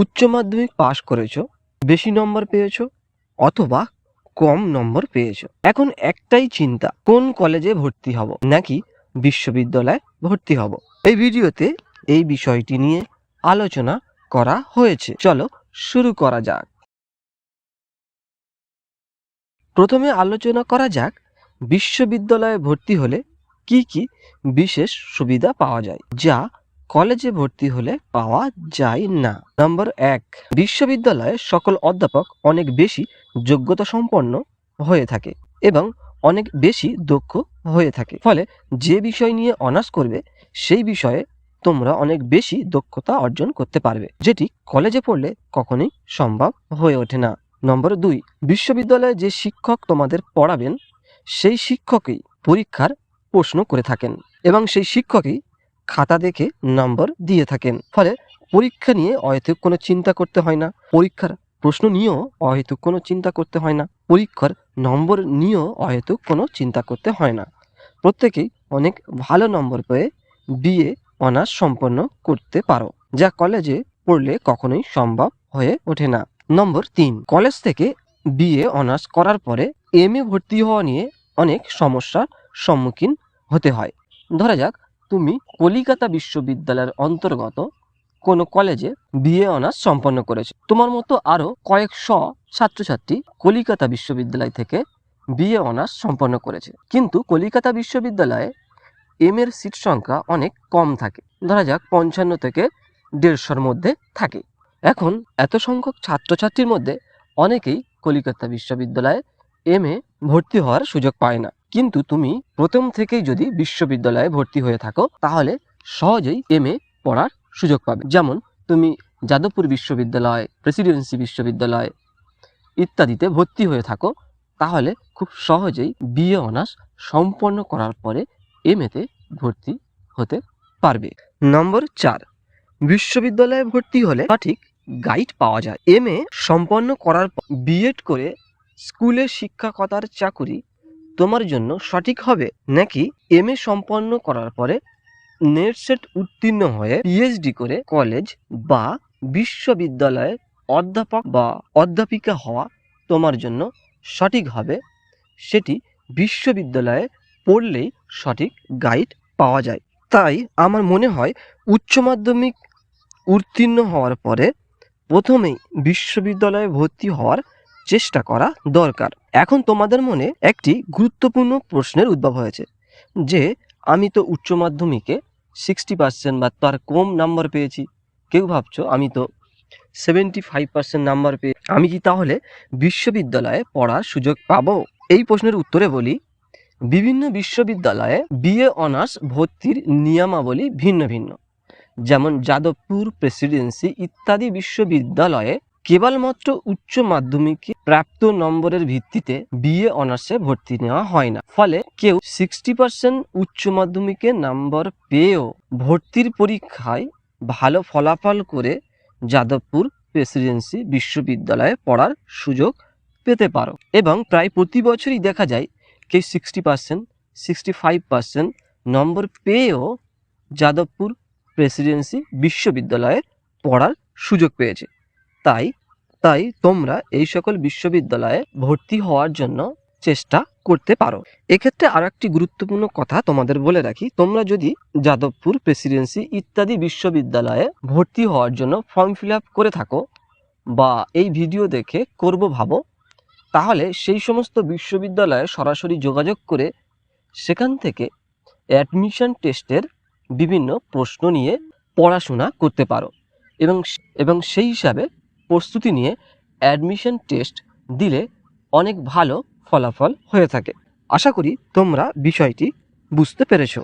উচ্চ মাধ্যমিক পাশ করেছ, বেশি নম্বর পেয়েছ, অথবা কম নম্বর পেয়েছ। এখন একটাই চিন্তা, কোন কলেজে ভর্তি হব, নাকি বিশ্ববিদ্যালয়ে ভর্তি হব? এই ভিডিওতে এই বিষয়টি নিয়ে আলোচনা করা হয়েছে। চলো শুরু করা যাক। প্রথমে আলোচনা করা যাক, বিশ্ববিদ্যালয়ে ভর্তি হলে কি কি বিশেষ সুবিধা পাওয়া যায়, যা কলেজে ভর্তি হলে পাওয়া যায় না। নম্বর এক বিশ্ববিদ্যালয়ে সকল অধ্যাপক অনেক বেশি যোগ্যতা সম্পন্ন হয়ে থাকে এবং অনেক বেশি দক্ষ হয়ে থাকে। ফলে যে বিষয় নিয়ে অনার্স করবে, সেই বিষয়ে তোমরা অনেক বেশি দক্ষতা অর্জন করতে পারবে, যেটি কলেজে পড়লে কখনোই সম্ভব হয়ে ওঠে না। নম্বর দুই, বিশ্ববিদ্যালয়ে যে শিক্ষক তোমাদের পড়াবেন, সেই শিক্ষকই পরীক্ষার প্রশ্ন করে থাকেন এবং সেই শিক্ষকই খাতা দেখে নম্বর দিয়ে থাকেন। ফলে পরীক্ষা নিয়ে অহেতুক কোনো চিন্তা করতে হয় না। পরীক্ষার প্রশ্ন নিয়েও অহেতুক কোনো চিন্তা করতে হয় না। পরীক্ষার নম্বর নিয়েও অহেতুক কোনো চিন্তা করতে হয় না। প্রত্যেকেই অনেক ভালো নম্বর পেয়ে বিএ অনার্স সম্পন্ন করতে পারো। যা কলেজে পড়লে কখনোই সম্ভব হয়ে ওঠে না। নম্বর তিন, কলেজ থেকে বিএ অনার্স করার পরে এম এ ভর্তি হওয়া নিয়ে অনেক সমস্যার সম্মুখীন হতে হয়। ধরা যাক তুমি কলিকাতা বিশ্ববিদ্যালয়ের অন্তর্গত কোনো কলেজে বিএ অনার্স সম্পন্ন করেছ। তোমার মতো আরও কয়েকশ ছাত্রছাত্রী কলিকাতা বিশ্ববিদ্যালয় থেকে বিএ অনার্স সম্পন্ন করেছে। কিন্তু কলিকাতা বিশ্ববিদ্যালয়ে এম এর সিট সংখ্যা অনেক কম থাকে। ধরা যাক পঞ্চান্ন থেকে দেড়শোর মধ্যে থাকে। এখন এত সংখ্যক ছাত্রছাত্রীর মধ্যে অনেকেই কলিকাতা বিশ্ববিদ্যালয়ে এম এ ভর্তি হওয়ার সুযোগ পায় না। কিন্তু তুমি প্রথম থেকেই যদি বিশ্ববিদ্যালয়ে ভর্তি হয়ে থাকো, তাহলে সহজেই এম এ পড়ার সুযোগ পাবে। যেমন তুমি যাদবপুর বিশ্ববিদ্যালয়, প্রেসিডেন্সি বিশ্ববিদ্যালয় ইত্যাদিতে ভর্তি হয়ে থাকো, তাহলে খুব সহজেই বিএ অনার্স সম্পন্ন করার পরে এম এতে ভর্তি হতে পারবে। নম্বর চার, বিশ্ববিদ্যালয়ে ভর্তি হলে সঠিক গাইড পাওয়া যায়। এম এ সম্পন্ন করার পর বিএড করে স্কুলে শিক্ষকতার চাকুরি তোমার জন্য সঠিক হবে? নাকি এম সম্পন্ন করার পরে নেট সেট উত্তীর্ণ হয়ে পিএইচডি করে কলেজ বা বিশ্ববিদ্যালয়ে অধ্যাপক বা অধ্যাপিকা হওয়া তোমার জন্য সঠিক হবে? সেটি বিশ্ববিদ্যালয়ে পড়লেই সঠিক গাইড পাওয়া যায়। তাই আমার মনে হয় উচ্চ মাধ্যমিক উত্তীর্ণ হওয়ার পরে প্রথমেই বিশ্ববিদ্যালয়ে ভর্তি হওয়ার চেষ্টা করা দরকার। এখন তোমাদের মনে একটি গুরুত্বপূর্ণ প্রশ্নের উদ্ভব হয়েছে, যে আমি তো উচ্চ মাধ্যমিকে সিক্সটি পার্সেন্ট বা তার কম নাম্বার পেয়েছি। কেউ ভাবছ আমি তো সেভেন্টি ফাইভ পার্সেন্ট নাম্বার পেয়ে, আমি কি তাহলে বিশ্ববিদ্যালয়ে পড়ার সুযোগ পাবো? এই প্রশ্নের উত্তরে বলি, বিভিন্ন বিশ্ববিদ্যালয়ে বিএ অনার্স ভর্তির নিয়মাবলী ভিন্ন ভিন্ন। যেমন যাদবপুর প্রেসিডেন্সি ইত্যাদি বিশ্ববিদ্যালয়ে কেবলমাত্র উচ্চ মাধ্যমিকে প্রাপ্ত নম্বরের ভিত্তিতে বিএ অনার্সে ভর্তি নেওয়া হয় না। ফলে কেউ সিক্সটি পার্সেন্ট উচ্চ মাধ্যমিকে নাম্বার পেয়েও ভর্তির পরীক্ষায় ভালো ফলাফল করে যাদবপুর প্রেসিডেন্সি বিশ্ববিদ্যালয়ে পড়ার সুযোগ পেতে পারো। এবং প্রায় প্রতি বছরই দেখা যায় কেউ sixty percent sixty five percent নম্বর পেয়েও যাদবপুর প্রেসিডেন্সি বিশ্ববিদ্যালয়ে পড়ার সুযোগ পেয়েছে। তাই তাই তোমরা এই সকল বিশ্ববিদ্যালয়ে ভর্তি হওয়ার জন্য চেষ্টা করতে পারো। এক্ষেত্রে আরও একটি গুরুত্বপূর্ণ কথা তোমাদের বলে রাখি, তোমরা যদি যাদবপুর প্রেসিডেন্সি ইত্যাদি বিশ্ববিদ্যালয়ে ভর্তি হওয়ার জন্য ফর্ম ফিল করে থাকো বা এই ভিডিও দেখে করব ভাবো, তাহলে সেই সমস্ত বিশ্ববিদ্যালয়ে সরাসরি যোগাযোগ করে সেখান থেকে অ্যাডমিশন টেস্টের বিভিন্ন প্রশ্ন নিয়ে পড়াশোনা করতে পারো। এবং এবং সেই হিসাবে প্রস্তুতি নিয়ে অ্যাডমিশন টেস্ট দিলে অনেক ভালো ফলাফল হয়ে থাকে। আশা করি তোমরা বিষয়টি বুঝতে পেরেছ।